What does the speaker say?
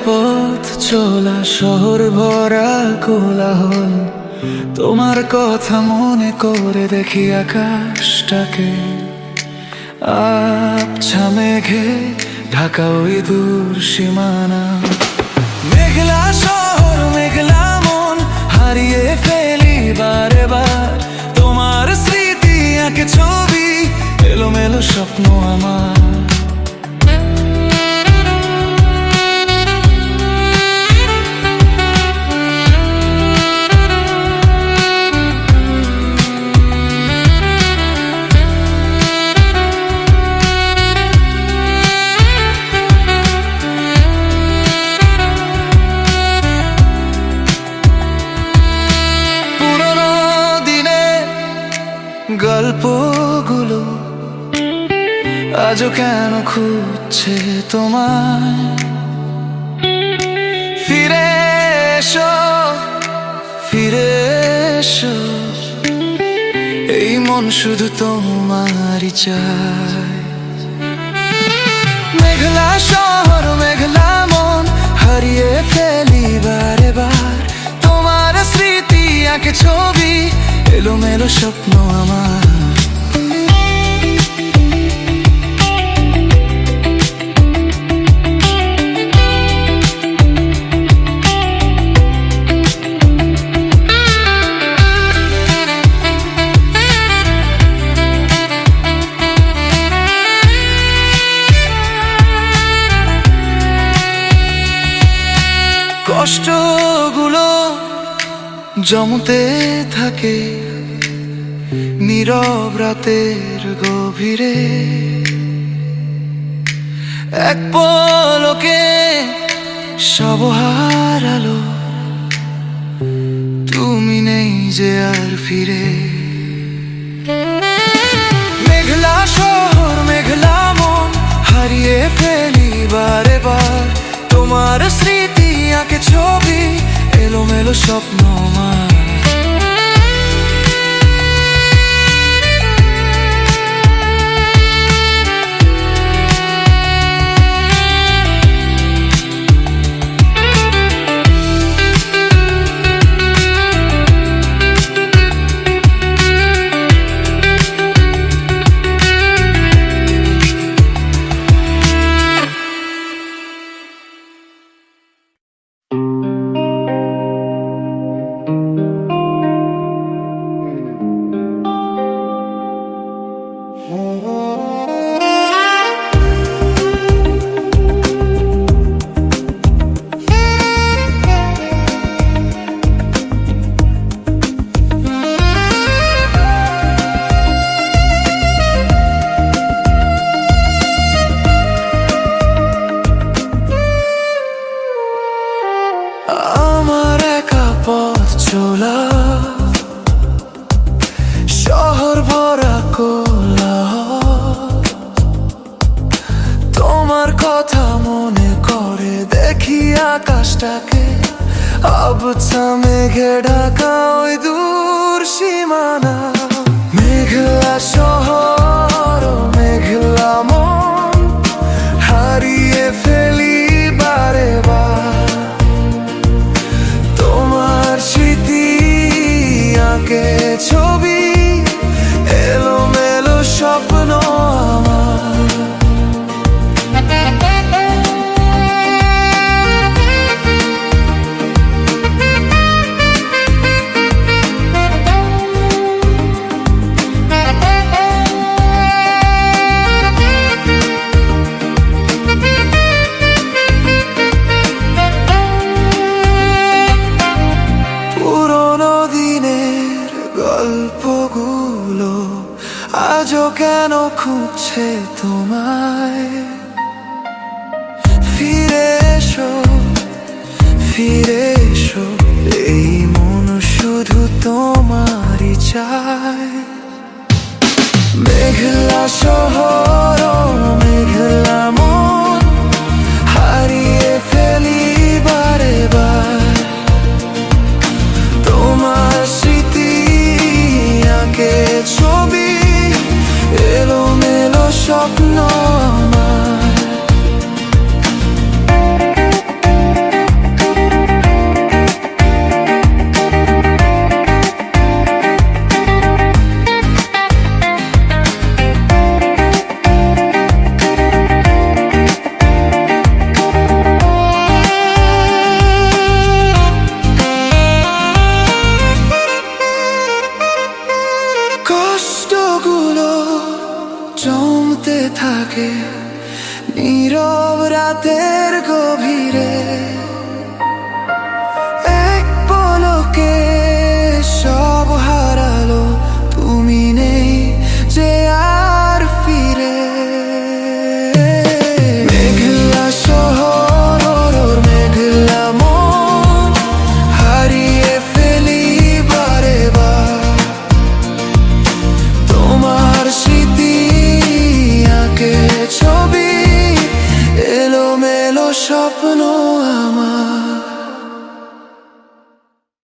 একা পথ চলা, শহর ভরা কোলাহল। তোমার কথা মনে করে দেখি আকাশটাকে। আবছা মেঘে ঢাকা ওই দূর সীমানা। মেঘলা শহর, মেঘলা মন, হারিয়ে ফেলি বারে বার তোমার স্মৃতি আঁকে ছবি, এলোমেলো স্বপ্ন আমার। গল্পগুলো আজও কেন খুঁজছে তোমায়? ফিরে এসো ফিরে এসো। এই মন শুধু তোমারই চায়। মেঘলা শহর, মেঘলা মন, হারিয়ে ফেলি বারে বার তোমার স্মৃতি আঁকে ছবি এলোমেলো স্বপ্ন আমার। কষ্টগুলো জমতে থাকে। নীরব রাতের গভীরে এক পলকে সব হারালো তুমি নেই যে আর ফিরে। মেঘলা শহর, মেঘলা মন, হারিয়ে ফেলি বারে বার। তোমার স্মৃতি আঁকে ছবি, এলোমেলো স্বপ্ন আমার। চলা। শহর ভরা কোলা তোমার কথা মনে করে দেখি আকাশটাকে। আবছা মেঘে ঢাকা ওই দূর সীমানা। মেঘলা আঁকে ছবি তোমায়। ফিরে এসো ফিরে এসো। এই মন শুধু তোমারই চায়। মেঘলা শহর রাতের গভীরে